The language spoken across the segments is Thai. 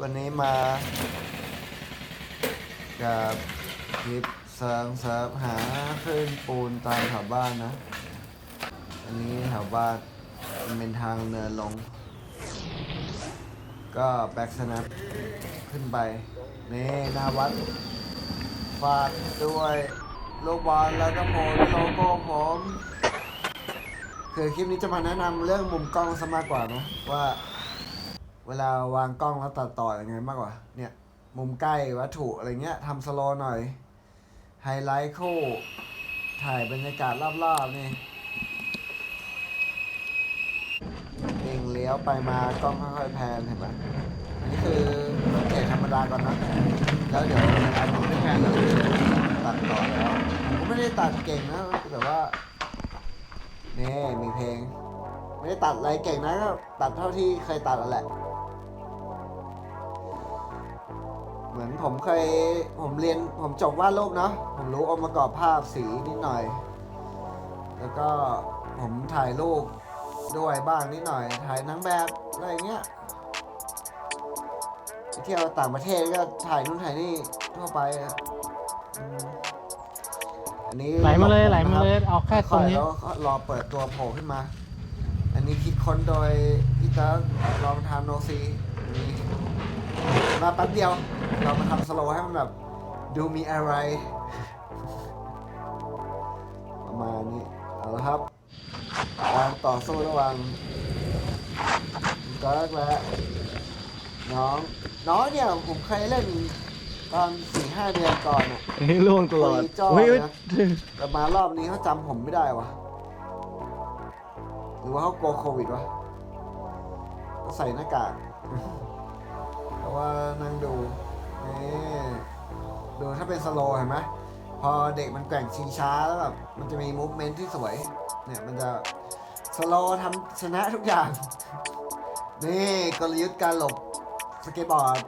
วันนี้มากับคลิปเซิร์ฟเซิร์ฟหาขึ้นปูนตามแถวบ้านนะ อันนี้แถวบ้านมันเป็นทางเนินลง ก็แบ็กสนับขึ้นไป นี่หน้าวัดฝากด้วยโลกบอลแล้วก็โพลโลโก้ผมคือคลิปนี้จะมาแนะนำเรื่องมุมกล้องซะมากกว่านะว่า เวลาวางกล้องแล้วตัดต่อยังไงมากกว่า เนี่ย มุมใกล้วัตถุอะไรเงี้ยทำสโลว์หน่อย ไฮไลท์คู่ ถ่ายบรรยากาศรอบๆนี่ เองเลี้ยวไปมากล้องค่อยๆแพนเห็นปะอันนี้คือเก๋งธรรมดาก่อนนะ แล้วเดี๋ยวอันนี้ไม่แพนเลยตัดต่อแล้วผมก็ไม่ได้ตัดเก่งนะ แต่ว่านี่มีเพลง ไม่ได้ตัดอะไรเก่งนะก็ตัดเท่าที่เคยตัดนั่นแหละ เหมือนผมเคยผมเรียนผมจบวาดรูปเนาะผมรู้องค์ประกอบภาพสีนิดหน่อย แล้วก็ผมถ่ายรูปด้วยบ้างนิดหน่อย ถ่ายหนังแบบอะไรเงี้ยไปเที่ยวต่างประเทศก็ถ่ายนู่นถ่ายนี่ทั่วไปอะอืมอันนี้ไหลมาเลยไหลมานะครับเลยเอาแค่ตรงนี้ แล้วก็รอเปิดตัวโผล่ขึ้นมา อันนี้คิดค้นโดยพี่เติร์กลองทำโนซีนี่มาแป๊บเดียว เรามาทำสโลว์ให้มันแบบ ดูมีอะไร ประมาณนี้ เอาละครับการต่อสู้ระหว่างพี่เติร์กและน้อง น้องเนี่ยผมเคยเล่นตอนสี่ห้าเดือนก่อนอะนี่ล่วงตลอดคุยจ้อเฮ้ยนะแต่มารอบนี้เขาจำผมไม่ได้วะหรือว่าเขากลัวโควิดวะก็ใส่หน้ากาก แต่ว่านั่งดู นี่ดูถ้าเป็นสโลว์เห็นไหมพอเด็กมันแกว่งชิงช้าแล้วแบบมันจะมีมูฟเมนต์ที่สวย เนี่ยมันจะสโลว์ทำชนะทุกอย่าง นี่กลยุทธ์การหลบสเก็ตบอร์ด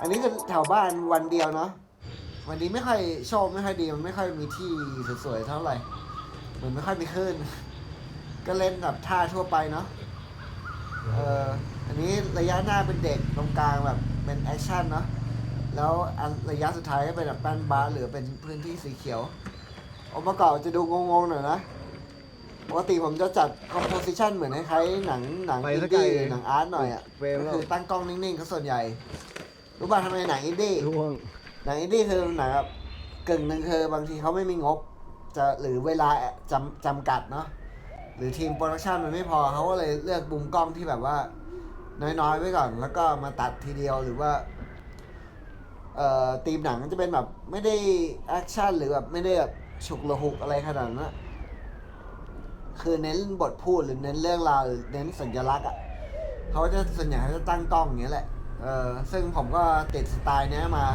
อันนี้คือแถวบ้านวันเดียวเนาะวันนี้ไม่ค่อยโชคไม่ค่อยดีมันไม่ค่อยมีที่สวยๆเท่าไหร่ เหมือนไม่ค่อยมีคลื่นก็เล่นแบบท่าทั่วไปเนาะ เอออันนี้ระยะหน้าเป็นเด็กตรงกลางแบบเป็นแอคชั่นเนาะแล้วอันระยะสุดท้ายก็เป็นแบบแป้นบาร์หรือเป็นพื้นที่สีเขียวองค์ประกอบจะดูงงๆหน่อยนะปกติผมจะจัดคอมโพสิชันเหมือนคล้ายๆหนังหนังไปอินสักไกลดี้เลยหนังอาร์ตหน่อยอะเฟรมก็แล้ว คือตั้งกล้องนิ่งๆเขาส่วนใหญ่ รู้ป่ะทำไมหนังอินดี้ล่วง หนังอินดี้คือหนังแบบกึ่งหนึ่งคือบางทีเขาไม่มีงบ จะหรือเวลาจำจำกัดเนาะ หรือทีมโปรดักชันมันไม่พอเขาก็เลยเลือกมุมกล้องที่แบบว่า น้อยๆไว้ก่อน แล้วก็มาตัดทีเดียวหรือว่าเอ่อทีมหนังจะเป็นแบบไม่ได้แอคชั่นหรือแบบไม่ได้แบบฉุกระหุกอะไรขนาดนั้นอะคือเน้นบทพูดหรือเน้นเรื่องราวหรือเน้นสัญลักษณ์อะเขาจะส่วนใหญ่เขาจะตั้งกล้องอย่างเงี้ยแหละเออซึ่งผมก็ติดสไตล์เนี้ยมา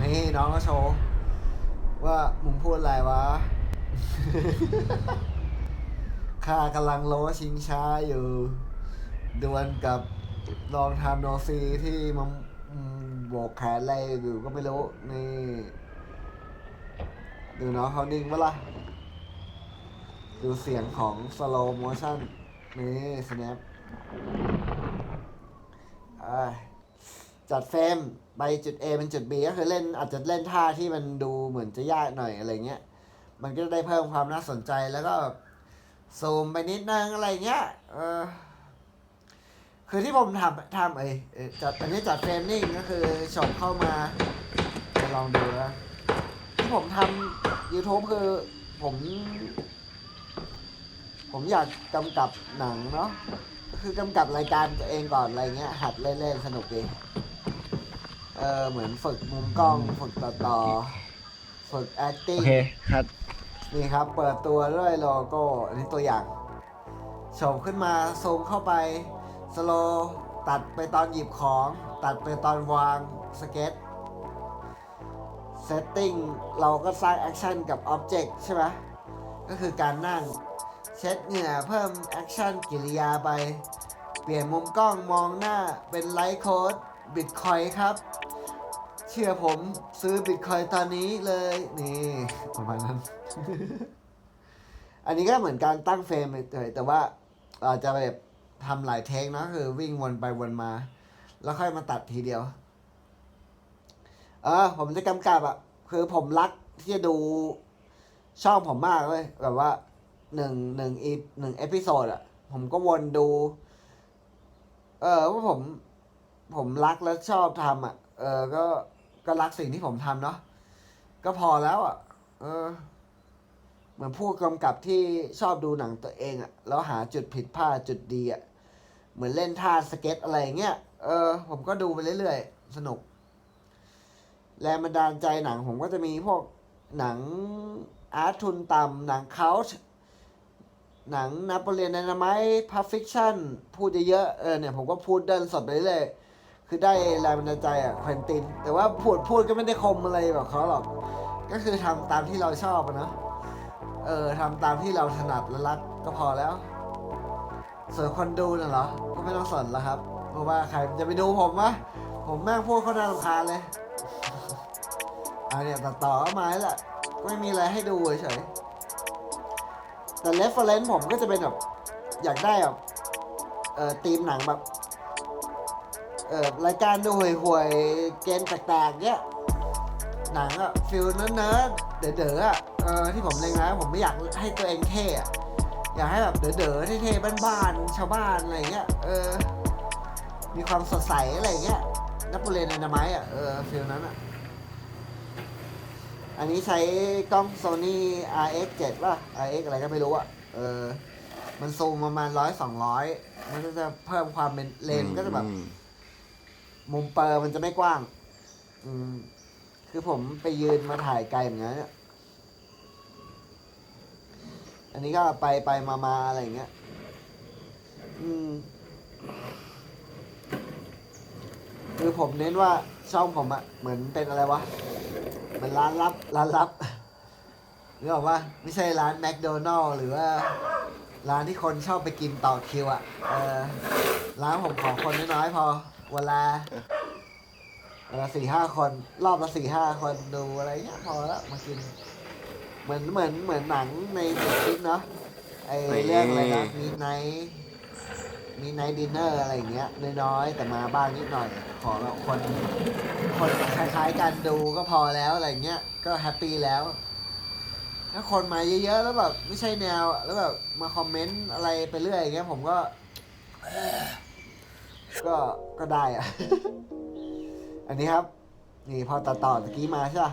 นี่น้องก็โชว์ ว่ามึงพูดอะไรวะ ข้ากำลังโลชิงช้าอยู่ดวลกับลองทำโนซีที่มันอืมโบกแขนอะไรอยู่ก็ไม่รู้ นี่ดูเน้องเขานิ่งปะล่ะ ดูเสียงของ slow motion นี่ snap จัดเฟรมไปจุด A เป็นจุด B ก็คือเล่นอาจจะเล่นท่าที่มันดูเหมือนจะยากหน่อยอะไรเงี้ย มันก็ได้เพิ่มความน่าสนใจแล้วก็ ซูมไปนิดนึงอะไรเงี้ย เออ คือที่ผมทำทำเอ้ยเอ่อจัดอันนี้จัดเฟรมนิ่งก็คือชมเข้ามาจะลองดูนะที่ผมทำ YouTube คือผม ผมอยากกำกับหนังเนาะคือกำกับรายการตัวเองก่อนอะไรเงี้ย หัดเล่นๆสนุกดี เออเหมือนฝึกมุมกล้อง ฝึกตัดต่อฝึก acting เคคัด นี่ครับ เปิดตัวด้วยโลโก้อันนี้ตัวอย่างโฉบขึ้นมาซูมเข้าไปสโลตัดไปตอนหยิบของ ตัดไปตอนวางสเก็ตเซตติ้งเราก็สร้างแอคชั่นกับอ็อบเจกต์ใช่ไหมก็คือการนั่ง เช็ดเหงื่อเพิ่มแอคชั่นกิริยาไป เปลี่ยนมุมกล้องมองหน้าเป็นไลท์โค้ดบิตคอยครับ ชื่อผมซื้อบิตคอยตอนนี้เลยนี่ประมาณนั้น อันนี้ก็เหมือนการตั้งเฟรมเลยแต่ว่าอาจจะแบบทำหลายเทคนะคือวิ่งวนไปวนมา แล้วค่อยมาตัดทีเดียว เออผมจะกำกับอะ คือผมรักที่จะดูช่องผมมากเลยแบบว่าหนึ่งหนึ่งอีหนึ่งเอพิโซดอะ ผมก็วนดู เออว่าผม ผมรักและชอบทำอะ เออก็ ก็รักสิ่งที่ผมทำเนาะก็พอแล้วอะ เออ เหมือนผู้กำกับที่ชอบดูหนังตัวเองอะแล้วหาจุดผิดพลาดจุดดีอะเหมือนเล่นท่าสเก็ตอะไรเงี้ย เออ ผมก็ดูไปเรื่อยๆ สนุก แรงบันดาลใจหนังผมก็จะมีพวกหนังอาร์ตทุนต่ำหนังเคาท์หนังนโปเลียนไดนาไมต์พัฟฟิคชั่น พูดเยอะๆเออเนี่ย ผมก็พูดเดินสดไปเรื่อย คือได้แรงบันดาลใจอะควินติน แต่ว่าพูดพูดก็ไม่ได้คมอะไรแบบเขาหรอก ก็คือทำตามที่เราชอบนะ เออทำตามที่เราถนัดและรักก็พอแล้ว ส่วนคนดูน่ะเหรอ ก็ไม่ต้องสนแล้วครับ เพราะว่าใครจะไปดูผมวะ ผมแม่งพูดเขาน่ารำคาญเลยเอาเนี่ยตัดต่อมาแล้วแหละก็ไม่มีอะไรให้ดูเฉยแต่เรฟเฟรนซ์ผมก็จะเป็นแบบ อยากได้แบบเออทีมหนังแบบ เออรายการดูห่วยๆเกณฑ์แตกๆเนี้ยหนังอะฟิลเนิร์ดๆเด๋อๆอะเออที่ผมเล็งนะผมไม่อยากให้ตัวเองเท่อะอยากให้แบบเด๋อๆเท่ๆบ้านๆชาวบ้านอะไรเงี้ยเออมีความสดใสอะไรเงี้ยนโปเลียนไดนาไมต์อะเออฟิลนั้นอะอันนี้ใช้กล้อง Sony RX 7ป่ะ RX อะไรก็ไม่รู้อะเออ มันซูมประมาณร้อยสองร้อยมันก็จะเพิ่มความเป็นเลนส์ก็จะแบบ มุมเปอร์มันจะไม่กว้าง อืม คือผมไปยืนมาถ่ายไกลเหมือนกันเนี่ยอันนี้ก็ไปไปมามาอะไรอย่างเงี้ย อืม คือผมเน้นว่าช่องผมอะเหมือนเป็นอะไรวะเหมันร้านลับ ร้านลับหรือบอกว่าไม่ใช่ร้านแมคโดนัลล์หรือว่าร้านที่คนชอบไปกินต่อคิวอะเออร้านผมของคนน้อยๆพอ เวลาเวลาสี่ห้าคน รอบละสี่ห้าคนดูอะไรเงี้ยพอแล้วมากิน เหมือนเหมือนเหมือนหนังในเน็ตฟลิกเนาะไอนี่เรื่องอะไรนะมีไนมีไนดินเนอร์อะไรอย่างเงี้ยน้อยๆแต่มาบ้างนิดหน่อย ขอแบบคน คนคล้ายๆกันดูก็พอแล้วอะไรเงี้ยก็แฮปปี้แล้ว ถ้าคนมาเยอะๆ แล้วแบบไม่ใช่แนวอะแล้วแบบมาคอมเมนต์อะไรไปเรื่อยอย่างเงี้ยผมก็ ก็ก็ได้อะ อันนี้ครับ นี่พอตัดต่อตะกี้มาใช่ป่ะ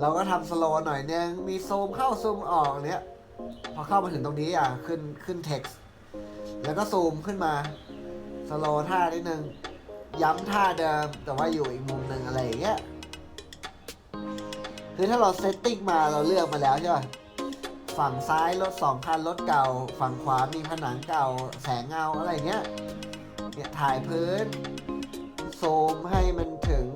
เราก็ทำสโลว์หน่อยนึงมีซูมเข้าซูมออกเนี้ย พอเข้ามาถึงตรงนี้อะ ขึ้นขึ้นเท็กซ์แล้วก็ซูมขึ้นมาสโลว์ท่านิดนึง ย้ำท่าเดิม แต่ว่าอยู่อีกมุมหนึ่งอะไรอย่างเงี้ยคือถ้าเราเซตติ้งมาเราเลือกมาแล้วใช่ป่ะฝั่งซ้ายรถสองคันรถเก่า ฝั่งขวามีผนังเก่า แสงเงาอะไรอย่างเงี้ย เนี่ยถ่ายพื้น โซมให้มันถึง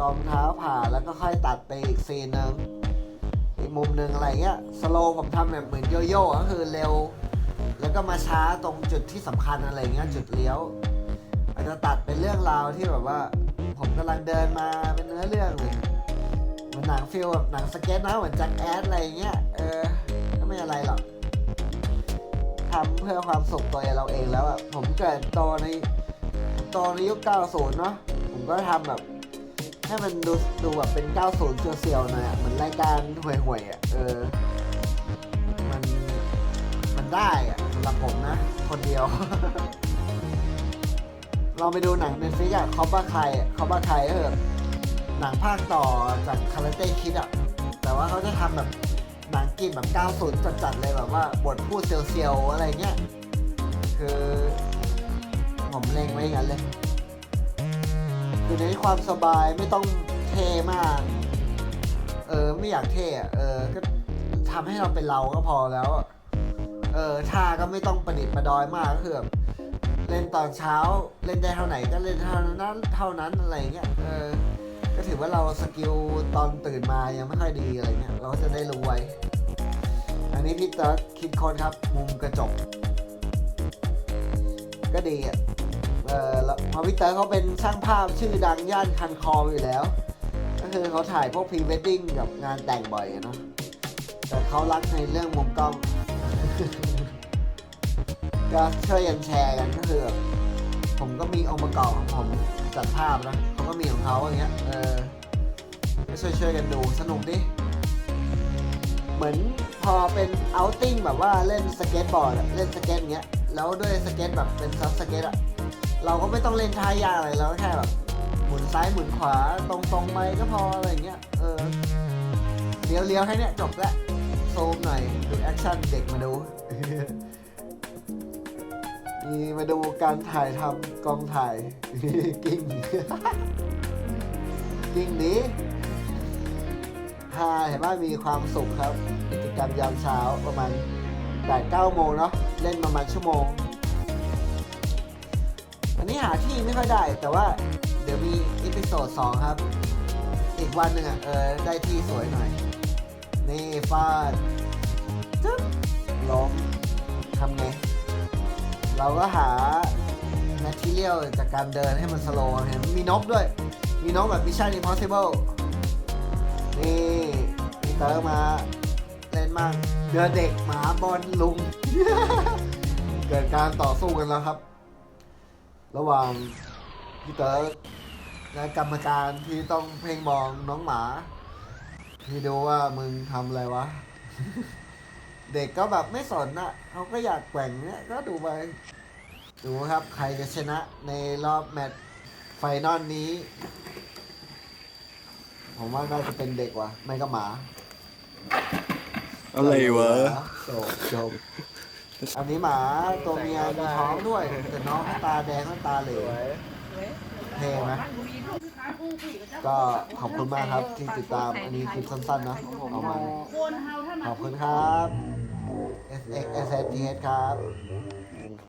รองเท้าผ่าแล้วก็ค่อยตัดไปอีกซีนหนึ่งอีกมุมหนึ่งอะไรเงี้ยสโลผมทำแบบเหมือนโยโย่ก็คือเร็ว แล้วก็มาช้าตรงจุดที่สำคัญอะไรเงี้ยจุดเลี้ยวอาจจะตัดเป็นเรื่องราวที่แบบว่า ผมกำลังเดินมาเป็นเนื้อเรื่องเลยเหมือนหนังฟิลแบบหนังสเก็ตนะเหมือนแจ็คแอดอะไรเงี้ยเออก็ไม่อะไรหรอก ทำเพื่อความสุขตัวเราเองแล้วอะผมเกิดโตในโตในยุค 90 เนาะผมก็ทำแบบ ให้มันดูดูแบบเป็น 90 เซียวๆหน่อยอะเหมือนรายการห่วยๆอะเออ มันมันได้อะสำหรับผมนะ คนเดียวลองไปดูหนังในฟิกอะคอบ้าใครคอบ้าใครก็หนังภาคต่อจากคาราเต้คิดอะแต่ว่าเขาจะทำแบบ หนังกินแบบ90จัดๆเลยแบบว่าบทพูดเซียวๆอะไรเงี้ย คือผมเล็งไว้อย่างนั้นเลยอยู่ในความสบายไม่ต้องเท่มาก เออไม่อยากเท่อะเออก็ทำให้เราเป็นเราก็พอแล้ว เออท่าก็ไม่ต้องประดิษฐ์ประดอยมากก็คือแบบเล่นตอนเช้าเล่นได้เท่าไหนก็เล่นเท่านั้นเท่านั้นอะไรเงี้ย เออ ก็ถือว่าเราสกิลตอนตื่นมายังไม่ค่อยดีอะไรเงี้ยเราก็จะได้รู้ไว้ อันนี้พี่เติร์คิดค้นครับ มุมกระจก ก็ดีอะเออพอพี่เตอร์เขาเป็นช่างภาพชื่อดังย่านคันคอมอยู่แล้ว ก็คือเขาถ่ายพวกพรีเวดดิ้งกับงานแต่งบ่อยเนาะแต่เขารักในเรื่องมุมกล้องก็ช่วยกันแชร์กันก็คือผมก็มีองค์ประกอบของผมจัดภาพนะ ก็มีของเขาอย่างเงี้ย เออก็ช่วยช่วยกันดูสนุกดิ เหมือนพอเป็นเอาติ้งแบบว่าเล่นสเก็ตบอร์ดเล่นสเก็ตเงี้ย แล้วด้วยสเก็ตแบบเป็นซับสเก็ตอะเราก็ไม่ต้องเล่นท่ายากอะไรเราก็แค่แบบหมุนซ้ายหมุนขวาตรงๆไปก็พออะไรเงี้ย เออเลี้ยวเลี้ยวแค่เนี้ยจบละโซมหน่อยดูแอคชั่นเด็กมาดู มีมาดูการถ่ายทำกองถ่ายกิ้งกิ้งนี้ฮาเห็นว่ามีความสุขครับ กิจกรรมยามเช้าประมาณ8 9โมงเนาะเล่นประมาณชั่วโมง อันนี้หาที่ไม่ค่อยได้ แต่ว่าเดี๋ยวมีอีพิโซด2ครับ อีกวันหนึ่งอะเออได้ที่สวยหน่อย นี่ฟาดจึ๊บล้มทำไง เราก็หา material จากการเดินให้มันสโลว์เห็นมีนกด้วย มีนกแบบ Mission Impossible นี่มีเตอร์มาเล่นมั่งเดือเด็กหมาบอลลุง เกิดการต่อสู้กันแล้วครับ ระหว่างพี่เต๋อและกรรมการที่ต้องเพ่งมองน้องหมาที่ดูว่ามึงทำอะไรวะ เด็กก็แบบไม่สนน่ะเขาก็อยากแกว่งเนี่ยก็ดูไป ดูครับใครจะชนะในรอบแมตช์ไฟนอลนี้ ผมว่าน่าจะเป็นเด็กว่ะ ไม่ก็หมา อะไรวะจบจบอันนี้หมาตัวเมียมีท้องด้วย แต่น้องตาแดงและตาเหลืองเท่ไหมก็ขอบคุณมากครับที่ติดตามอันนี้คลิปสั้นๆนะเอามาขอบคุณครับ as, as at the end, Cobb.